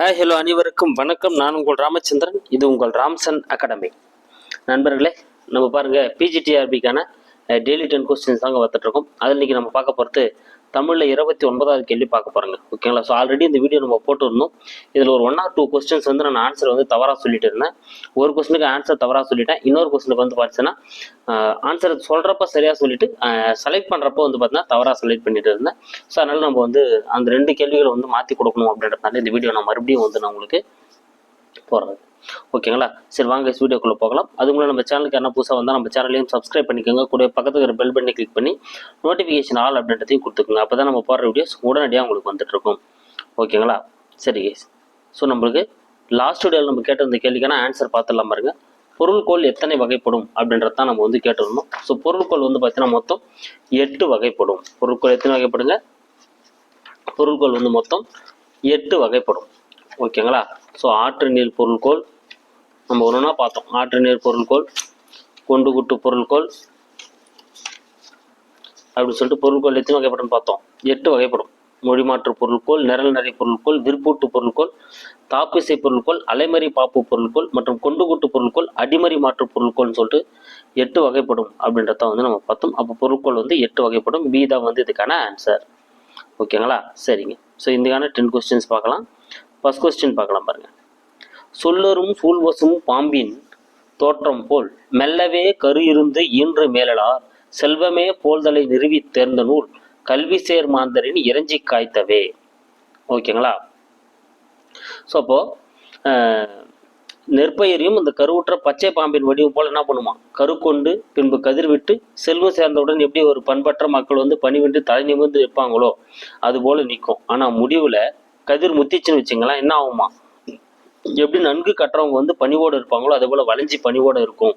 Hi hello அனைவருக்கும் வணக்கம். நான் உங்கள் ராமச்சந்திரன். இது உங்கள் ராம்சன் அகாடமி. நண்பர்களே நம்ம பாருங்க பிஜிடிஆர்பிக்கான டெய்லி டென் கொஸ்டின்ஸ் தாங்க பார்த்துட்டு இருக்கோம். அதில் இன்றைக்கி நம்ம பார்க்க போகிறது தமிழில் இருபத்தி ஒன்பதாவது கேள்வி பார்க்க போகிறோங்க ஓகேங்களா ஸோ ஆல்ரெடி இந்த வீடியோ நம்ம போட்டுருந்தோம். இதில் ஒரு ஒன் ஆர் டூ கொஸ்டின்ஸ் வந்து நான் ஆன்சர் வந்து தவறாக சொல்லிட்டு இருந்தேன். ஒரு கொஸ்டினுக்கு ஆன்சர் தவறாக சொல்லிட்டேன். இன்னொரு கொஸ்டினுக்கு வந்து பார்த்தீங்கன்னா ஆன்சர் சொல்கிறப்ப சரியாக சொல்லிட்டு செலக்ட் பண்ணுறப்போ வந்து பார்த்தீங்கன்னா தவறாக செலக்ட் பண்ணிட்டு இருந்தேன். ஸோ அதனால் நம்ம வந்து அந்த ரெண்டு கேள்விகளை வந்து மாற்றி கொடுக்கணும் அப்படின்றதுனால இந்த வீடியோ நான் மறுபடியும் வந்து நான் உங்களுக்கு போடுறது ஓகேங்களா? சரி வாங்க வீடியோக்குள்ளே போகலாம். அதுக்கு முன்னாடி நம்ம சேனலுக்கு என்ன புதுசாக வந்தால் நம்ம சேனலையும் சப்ஸ்கிரைப் பண்ணிக்கோங்க. கூட பக்கத்துக்கு ஒரு பெல் பண்ணி கிளிக் பண்ணி நோட்டிஃபிகேஷன் ஆல் அப்படின்றதையும் கொடுத்துக்கோங்க. அப்போ தான் நம்ம போடுற வீடியோஸ் உடனடியாக உங்களுக்கு வந்துட்டுருக்கும் ஓகேங்களா? சரி கேஸ் ஸோ நம்மளுக்கு லாஸ்ட் வீடியோவில் நம்ம கேட்டிருந்த கேள்விக்கான ஆன்சர் பார்த்துடலாம் பாருங்க. பொருள்கோள் எத்தனை வகைப்படும் அப்படின்றது தான் நம்ம வந்து கேட்டிருந்தோம். ஸோ பொருள்கோள் வந்து பார்த்தீங்கன்னா மொத்தம் எட்டு வகைப்படும். பொருட்கோள் எத்தனை வகைப்படுங்க? பொருள்கோள் வந்து மொத்தம் எட்டு வகைப்படும். ஓகேங்களா? ஸோ ஆற்று நீர் பொருட்கோள் நம்ம ஒன்றுனா பார்த்தோம். ஆற்று நீர் பொருள்கோள் கொண்டு குட்டு பொருட்கோள் அப்படின்னு சொல்லிட்டு பொருள்கோள் எத்தனை வகைப்படும் பார்த்தோம். எட்டு வகைப்படும். மொழிமாற்று பொருட்கோள் நிரல் நிறை பொருட்கோள் விற்பூட்டு பொருட்கோள் தாப்பிசை பொருட்கோள் அலைமறி பாப்பு பொருட்கோள் மற்றும் கொண்டு கூட்டு பொருட்கோள் அடிமறி மாற்று பொருட்கோள்னு சொல்லிட்டு எட்டு வகைப்படும் அப்படின்றத வந்து நம்ம பார்த்தோம். அப்போ பொருட்கோள் வந்து எட்டு வகைப்படும். பி தான் வந்து இதுக்கான ஆன்சர் ஓகேங்களா சரிங்க. ஸோ இதுக்கான டென் கொஸ்டின்ஸ் பார்க்கலாம். ஃபஸ்ட் கொஸ்டின் பார்க்கலாம் பாருங்க. சொல்லரும் சூழ்வசும் பாம்பின் தோற்றம் போல் மெல்லவே கரு இருந்து ஈன்று மேலலார். செல்வமே போல்தலை நிறுவி தேர்ந்த நூல் கல்வி சேர் மாந்தரின் இறைஞ்சி காய்த்தவே. ஓகேங்களா? ஸோ அப்போ நெற்பயிரையும் இந்த கருவுற்ற பச்சை பாம்பின் வடிவம் போல் என்ன பண்ணுமா? கரு கொண்டு பின்பு கதிர்விட்டு செல்வம் சேர்ந்தவுடன் எப்படி ஒரு பண்பற்ற மக்கள் வந்து பணிவின்றி தலை நிமிர்ந்து இருப்பாங்களோ அது போல நிற்கும். ஆனால் முடிவில் கதிர் முத்திச்சுன்னு வச்சுங்களேன் என்ன ஆகுமா? எப்படி நன்கு கட்டுறவங்க வந்து பணிவோடு இருப்பாங்களோ அதே போல் வளைஞ்சி பணிவோடு இருக்கும்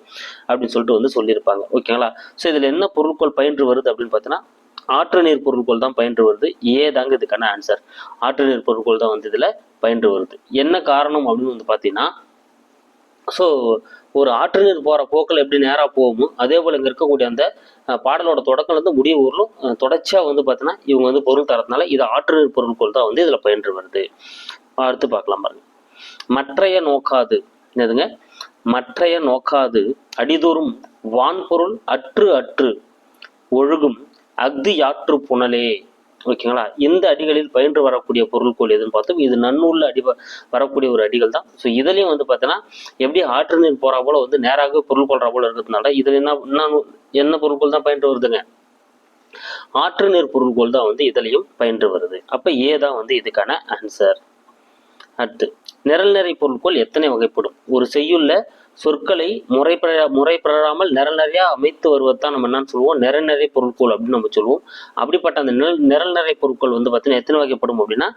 அப்படின்னு சொல்லிட்டு வந்து சொல்லியிருப்பாங்க. ஓகேங்களா? ஸோ இதில் என்ன பொருட்கள் பயின்று வருது அப்படின்னு பார்த்தீங்கன்னா ஆற்று நீர் பொருட்கள் தான் பயின்று வருது. ஏ தாங்க இதுக்கான ஆன்சர் ஆற்று நீர் பொருட்கள் தான் வந்து இதில் பயின்று வருது. என்ன காரணம் அப்படின்னு வந்து பார்த்தீங்கன்னா ஸோ ஒரு ஆற்று நீர் போகிற போக்கில் எப்படி நேராக போகுமோ அதே போல் இங்கே இருக்கக்கூடிய அந்த பாடலோட தொடக்கம் முடிய ஊரிலும் தொடர்ச்சியாக வந்து பார்த்தீங்கன்னா இவங்க வந்து பொருள் தரதுனால இது ஆற்று நீர் பொருட்கள் தான் வந்து இதில் பயின்று வருது. அடுத்து பார்க்கலாம் பாருங்க. மற்றைய நோக்காது. என்னதுங்க? மற்றைய நோக்காது. அடிதோறும் வான்பொருள் அற்று அற்று ஒழுகும் அஃது யாற்று புனலே. ஓகேங்களா? இந்த அடிகளில் பயின்று வரக்கூடிய பொருட்கோள் எதுன்னு பார்த்தோம். இது நன்னூலில் அடி வரக்கூடிய ஒரு அடிகள் தான். ஸோ இதுலேயும் வந்து பார்த்தீங்கன்னா எப்படி ஆற்று நீர் போகிறா போல வந்து நேராக பொருள் கொள்றா போல இருக்கிறதுனால இதில் என்ன என்ன என்ன பொருட்கள் தான் பயின்று வருதுங்க? ஆற்று நீர் பொருட்கோள் தான் வந்து இதுலேயும் பயின்று வருது. அப்போ ஏ தான் வந்து இதுக்கான ஆன்சர் அடுத்து நிரல் நிறை பொருட்கள் எத்தனை வகைப்படும்? ஒரு செய்யுள்ள சொற்களை முறை பெற முறை பெறாமல் நிரல் நிறையா அமைத்து வருவதுதான் நம்ம என்னன்னு சொல்லுவோம். நிரல் நிறை பொருட்கள் அப்படின்னு நம்ம சொல்லுவோம். அப்படிப்பட்ட அந்த நிரல் நிரல் நிறை பொருட்கள் வந்து பார்த்தீங்கன்னா எத்தனை வகைப்படும் அப்படின்னா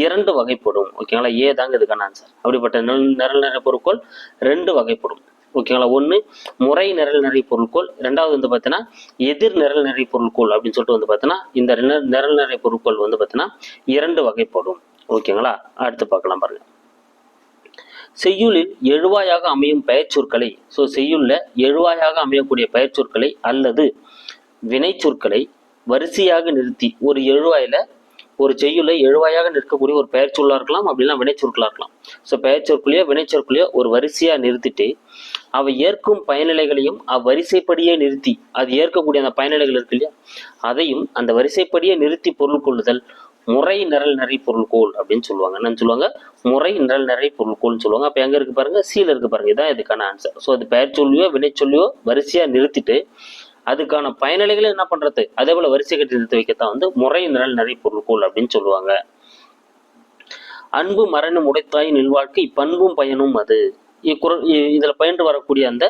இரண்டு வகைப்படும். ஓகேங்களா ஏ தாங்க இதுக்கான ஆன்சர் அப்படிப்பட்ட நிரல் நிரல் நிறை பொருட்கள் ரெண்டு வகைப்படும். ஓகேங்களா ஒன்று முறை நிரல் நிறை பொருட்கள். ரெண்டாவது வந்து பார்த்தீங்கன்னா எதிர் நிரல் நிறை பொருட்கள் அப்படின்னு சொல்லிட்டு வந்து பார்த்தீங்கன்னா இந்த நிரல் நிறை பொருட்கள் வந்து பார்த்தீங்கன்னா இரண்டு வகைப்படும். ஓகேங்களா அடுத்து பார்க்கலாம் பாருங்கள் செய்யுளில் எழுவாயாக அமையும் பெயர்ச்சொற்களை ஸோ செய்யுளில் எழுவாயாக அமையக்கூடிய பெயர்ச்சொற்களை அல்லது வினைச்சொற்களை வரிசையாக நிறுத்தி ஒரு எழுவாயில ஒரு செய்யுள்ள எழுவாயாக நிற்கக்கூடிய ஒரு பெயர் இருக்கலாம் அப்படின்னா வினைச்சொற்களாக இருக்கலாம். ஸோ பெயர் சொற்களையோ வினைச்சொற்களையோ ஒரு வரிசையா நிறுத்திட்டு அவை ஏற்கும் பயனிலைகளையும் அவ்வரிசைப்படியே நிறுத்தி அது ஏற்கக்கூடிய அந்த பயனிலைகள் இருக்கு இல்லையா அதையும் அந்த வரிசைப்படியே நிறுத்தி பொருள் கொள்ளுதல் முறை நிரல் நிறை பொருள்கோள் அப்படின்னு சொல்லுவாங்க. என்னன்னு சொல்லுவாங்க? முறை நிரல் நிறை பொருள்கோள்னு சொல்லுவாங்க. அப்போ எங்க இருக்கு பாருங்க? சீல இருக்கு பாருங்க. இதான் இதுக்கான ஆன்சர் ஸோ அது பெயர் சொல்லியோ வினை சொல்லியோ வரிசையா நிறுத்திட்டு அதுக்கான பயனாளிகளை என்ன பண்றது? அதே போல வரிசை கட்டி நிறுத்தி வைக்கத்தான் வந்து முறை நிரல் நிறை பொருள்கோள் அப்படின்னு சொல்லுவாங்க. அன்பு மரணம் உடைத்தாய் நில்வாழ்க்கை பண்பும் பயனும் அது. இக்குறள் இதில் இதுல பயின்று வரக்கூடிய அந்த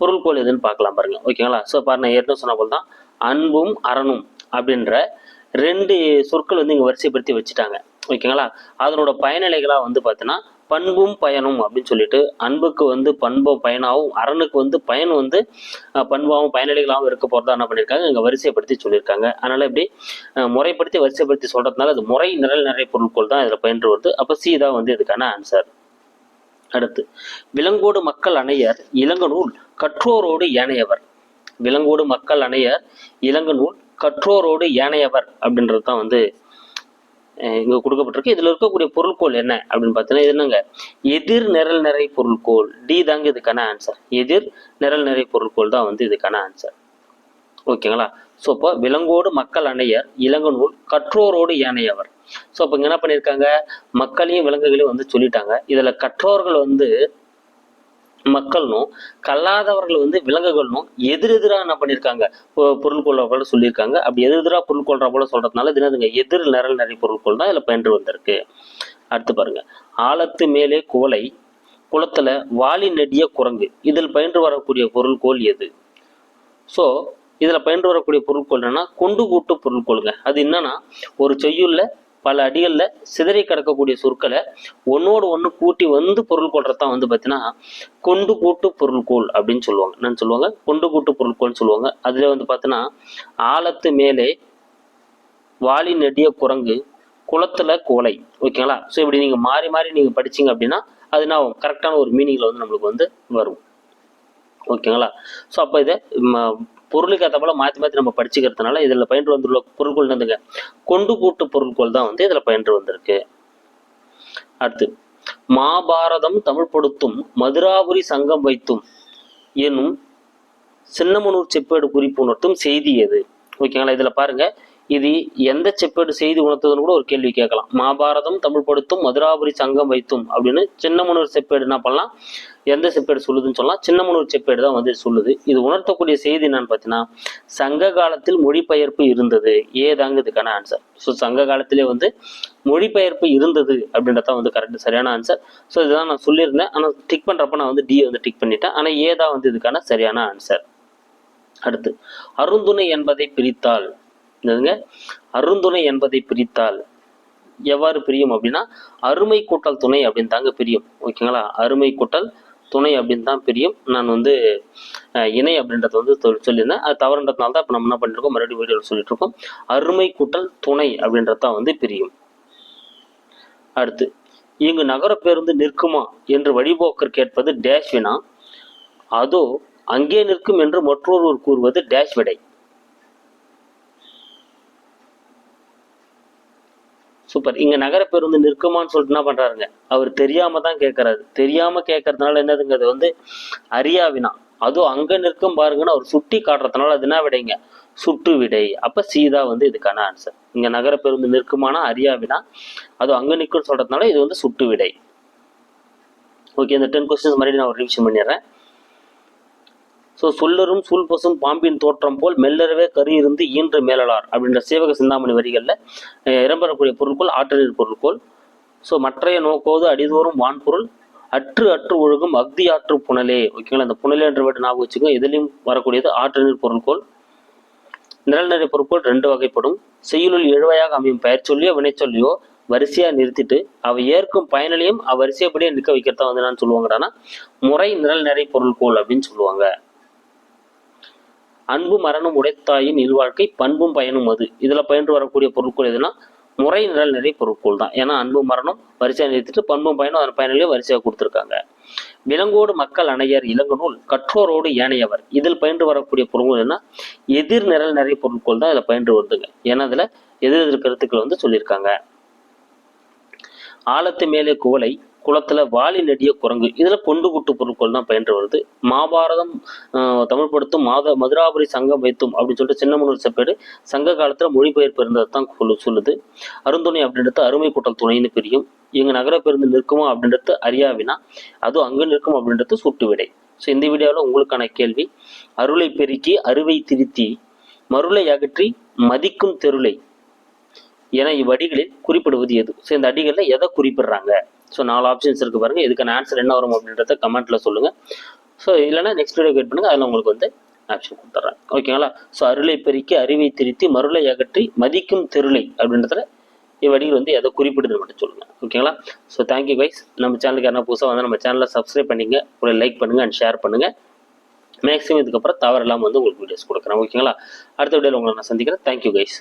பொருள்கோள் எதுன்னு பார்க்கலாம் பாருங்க. ஓகேங்களா? ஸோ பாருங்க ஏற்கனவே சொன்ன போல் தான் அன்பும் அரணும் அப்படின்ற ரெண்டு சொற்கள் வந்து இங்கே வரிசைப்படுத்தி வச்சுட்டாங்க. ஓகேங்களா? அதனோட பயனிலைகளாக வந்து பார்த்தீங்கன்னா பண்பும் பயனும் அப்படின்னு சொல்லிட்டு அன்புக்கு வந்து பண்பும் பயனாகவும் அரணுக்கு வந்து பயன் வந்து பண்பாகவும் பயனிலைகளாகவும் இருக்க போகிறதா என்ன பண்ணியிருக்காங்க இங்கே வரிசைப்படுத்தி சொல்லியிருக்காங்க அதனால் இப்படி முறைப்படுத்தி வரிசைப்படுத்தி சொல்கிறதுனால அது முறை நிரல் நிறைய பொருட்கள் தான் இதில் பயின்று வருது. அப்போ சி தான் வந்து இதுக்கான ஆன்சர் அடுத்து விலங்கோடு மக்கள் அணையர் இளங்கநூல் கற்றோரோடு ஏனையவர். விலங்கோடு மக்கள் அணையர் இளங்கநூல் கற்றோரோடு ஏனையவர் அப்படின்றது தான் வந்து இங்கே கொடுக்கப்பட்டிருக்கு. இதில் இருக்கக்கூடிய பொருள்கோள் என்ன அப்படின்னு பார்த்தீங்கன்னா இது என்னங்க? எதிர் நிரல் நிறை பொருள்கோள். டி தாங்க இதுக்கான ஆன்சர் எதிர் நிரல் நிறை பொருள்கோள் தான் வந்து இதுக்கான ஆன்சர் ஓகேங்களா? ஸோ இப்போ விலங்கோடு மக்கள் அணையர் இளங்கநூல் கற்றோரோடு ஏனையவர். ஸோ அப்போ இங்கே என்ன பண்ணியிருக்காங்க? மக்களையும் விலங்குகளையும் வந்து சொல்லிட்டாங்க. இதில் கற்றோர்கள் வந்து மக்கள்னும் கல்லாதவர்கள் வந்து விலங்குகள்னும் எதிரெதிராக என்ன பண்ணியிருக்காங்க பொருள் பொருள்கொள்ள போல சொல்லியிருக்காங்க. அப்படி எதிரெதிராக பொருள்கொள்ற போல சொல்றதுனால தினதுங்க எதிர் நிரல் நிறைய பொருட்கள் தான் இதில் பயின்று வந்திருக்கு. அடுத்து பாருங்க. ஆழத்து மேலே குவலை குளத்துல வாளி நெடிய குரங்கு. இதில் பயின்று வரக்கூடிய பொருள்கோள் எது? ஸோ இதில் பயின்று வரக்கூடிய பொருட்கோள் என்னன்னா கொண்டு கூட்டு பொருட்கோளுங்க அது என்னன்னா ஒரு செய்யுள்ள பல அடிகளில் சிதறி கிடக்கக்கூடிய சொற்களை ஒன்னோடு ஒன்று கூட்டி வந்து பொருள் கொள்றதான் வந்து பார்த்தீங்கன்னா கொண்டு கூட்டு பொருள்கோள் அப்படின்னு சொல்லுவாங்க. என்னன்னு சொல்லுவாங்க? கொண்டு கூட்டு பொருட்கோள்னு சொல்லுவாங்க. அதில் வந்து பார்த்தீங்கன்னா ஆழத்து மேலே வாளி நெடிய குரங்கு குளத்துல கோலை. ஓகேங்களா? ஸோ இப்படி நீங்கள் மாறி மாறி நீங்கள் படிச்சீங்க அப்படின்னா அது நான் கரெக்டான ஒரு மீனிங்கில் வந்து நம்மளுக்கு வந்து வரும். ஓகேங்களா? ஸோ அப்போ இதை ம- பொருளுக்கு ஏற்ற போல மாற்றி மாற்றி நம்ம படிச்சுக்கிறதுனால இதில் பயின்று வந்துள்ள பொருட்கள் என்னதுங்க? கொண்டு கூட்டு பொருட்கள் தான் வந்து இதில் பயின்று வந்திருக்கு. அடுத்து மாபாரதம் தமிழ்படுத்தும் மதுராபுரி சங்கம் வைத்தும் எனும் சின்னமனூர் செப்பேடு குறிப்பு உணர்த்தும் செய்தி எது? ஓகேங்களா? இதில் பாருங்க. இது எந்த செப்பேடு செய்தி உணர்த்துதுன்னு கூட ஒரு கேள்வி கேட்கலாம். மாபாரதம் தமிழ்படுத்தும் மதுராபுரி சங்கம் வைத்தும் அப்படின்னு சின்னமனூர் செப்பேடு என்ன பண்ணலாம்? எந்த செப்பேடு சொல்லுதுன்னு சொல்லலாம்? சின்னமனூர் செப்பேடு தான் வந்து சொல்லுது. இது உணர்த்தக்கூடிய செய்தி என்னன்னு பார்த்தீங்கன்னா சங்க காலத்தில் மொழிபெயர்ப்பு இருந்தது. ஏதாங்க இதுக்கான ஆன்சர் ஸோ சங்க காலத்திலே வந்து மொழிபெயர்ப்பு இருந்தது அப்படின்றதான் வந்து கரெக்ட் சரியான ஆன்சர் ஸோ இதுதான் நான் சொல்லியிருந்தேன். ஆனால் டிக் பண்ணுறப்ப நான் வந்து டி வந்து டிக் பண்ணிட்டேன். ஆனால் ஏதா வந்து இதுக்கான சரியான ஆன்சர் அடுத்து அருந்துணை என்பதை பிரித்தால் என்னதுங்க? அருந்துணை என்பதை பிரித்தால் எவ்வாறு பிரியும் அப்படின்னா அருமை கூட்டல் துணை அப்படின்னு தாங்க பிரியும். ஓகேங்களா அருமை கூட்டல் துணை அப்படின்னு தான் பிரியும். நான் வந்து இணை அப்படின்றத வந்து சொல்லியிருந்தேன். அது தவறுன்றதுனால தான் இப்போ நம்ம என்ன பண்ணிருக்கோம்? மறுபடியும் வீடியோவில் சொல்லிட்டு இருக்கோம் அருமை கூட்டல் துணை அப்படின்றது தான் வந்து பிரியும். அடுத்து இங்கு நகர பேருந்து நிற்குமா என்று வழிபோக்கர் கேட்பது டேஷ் வினா அதோ அங்கே நிற்கும் என்று மற்றொருவர் கூறுவது டேஷ் விடை. சூப்பர். இங்க நகர பேருந்து நிற்குமான்னு சொல்லிட்டு என்ன பண்றாருங்க? அவர் தெரியாம தான் கேட்கறாரு தெரியாம கேட்கறதுனால என்னதுங்கிறது வந்து அறியாவினா அதுவும் அங்க நிற்கும் பாருங்கன்னு அவர் சுட்டி காட்டுறதுனால அது என்ன விடைங்க? சுட்டு விடை. அப்ப சீதா வந்து இதுக்கான ஆன்சர் இங்க நகர பேருந்து நிற்குமானா அறியாவினா அதுவும் அங்க நிற்கும்னு சொல்றதுனால இது வந்து சுட்டு விடை. ஓகே இந்த டென் கொஸ்டின்ஸ் மறுபடியும் நான் ஒரு ரிவிஷன் பண்ணிடுறேன். ஸோ சொல்லரும் சூழ்பசும் பாம்பின் தோற்றம் போல் மெல்லறவே கரு இருந்து ஈன்று மேலலார் அப்படின்ற சேவக சிந்தாமணி வரிகளில் இடம்பெறக்கூடிய பொருட்கள் ஆற்றலில் பொருட்கள் ஸோ மற்றைய நோக்கோது அடிதோறும் வான்பொருள் அற்று அற்று ஒழுகும் அக்தி ஆற்று புனலே. ஓகேங்களா அந்த புனலே என்ற விட்டு ஞாபகம் வச்சுக்கோ எதிலையும் வரக்கூடியது ஆற்றநீர் பொருட்கள் நிழல் நிறை பொருட்கள் ரெண்டு வகைப்படும். செய்யுளில் எழுவையாக அமையும் பெயர் சொல்லியோ வினைச்சொல்லியோ வரிசையா நிறுத்திட்டு அவை ஏற்கும் பயனிலையும் அவ்வரிசைப்படியே நிற்க வைக்கிறதா வந்து என்னன்னு சொல்லுவாங்கடானா முறை நிரல் நிறை பொருள்கோள் அப்படின்னு சொல்லுவாங்க. அன்பு மரணம் உடைத்தாயின் இல்வாழ்க்கை பண்பும் பயனும் அது. இதில் பயின்று வரக்கூடிய பொருட்கள் எதுனா முறை நிழல் நிறை பொருட்கள் தான். ஏன்னா அன்பு மரணம் வரிசையாக நிறுத்திட்டு பண்பும் பயனும் அதன் பயனிலேயே வரிசையாக கொடுத்துருக்காங்க. விலங்கோடு மக்கள் அணையர் இளங்கநூல் கற்றோரோடு ஏனையவர். இதில் பயின்று வரக்கூடிய பொருட்கள் என்ன எதிர் நிரல் நிறைய பொருட்கள் தான் இதில் பயின்று வருதுங்க. ஏன்னா அதில் எதிர் எதிர் கருத்துக்கள் வந்து சொல்லியிருக்காங்க. ஆழத்து மேலே குவலை குளத்துல வாளி நெடிய குரங்கு. இதுல கொண்டு குட்டு பொருட்கள் தான் பயின்று வருது. மாபாரதம் தமிழ் படுத்தும் மாத மதுராபுரி சங்கம் வைத்தும் அப்படின்னு சொல்லிட்டு சின்னமனூர் செப்பேடு சங்க காலத்துல மொழிபெயர்ப்பு இருந்தது தான் சொல்லு சொல்லுது. அருந்துணை அப்படின்றது அருமை கூட்டல் துணைன்னு பிரியும். இங்க நகர பேருந்து நிற்குமா அப்படின்றது அறியாவினா அதுவும் அங்கு நிற்கும் அப்படின்றது சுட்டு விடை. ஸோ இந்த வீடியோவில் உங்களுக்கான கேள்வி. அருளை பெருக்கி அருவை திருத்தி மருளை அகற்றி மதிக்கும் தெருளை என இவ்வடிகளில் குறிப்பிடுவது எது? ஸோ இந்த அடிகளில் எதை குறிப்பிடுறாங்க? ஸோ நாலு ஆப்ஷன்ஸ் இருக்குது பாருங்கள் இதுக்கான ஆன்சர் என்ன வரும் அப்படின்றத கமெண்ட்டில் சொல்லுங்கள் ஸோ இல்லைன்னா நெக்ஸ்ட் வீடியோ வெயிட் பண்ணுங்கள் அதில் உங்களுக்கு வந்து ஆப்ஷன் கொடுத்துட்றேன் ஓகேங்களா ஸோ அருளை பெருக்கி அறிவை திருத்தி மருளை அகற்றி மதிக்கும் திருளை அப்படின்றதுல இவ்வடிகள் வந்து எதை குறிப்பிடுதுன்னு மட்டும் சொல்லுங்கள் ஓகேங்களா ஸோ தேங்க்யூ கைஸ் நம்ம சேனலுக்கு யாரா புதுசாக வந்து நம்ம சேனலை சப்ஸ்கிரைப் பண்ணிங்க உங்களை லைக் பண்ணுங்கள் அண்ட் ஷேர் பண்ணுங்கள் மேக்ஸிமம் இதுக்கப்புறம் தவறு இல்லாமல் வந்து உங்களுக்கு வீடியோஸ் கொடுக்குறேன். ஓகேங்களா அடுத்த வீடியோவில் உங்களை நான் சந்திக்கிறேன். Thank you guys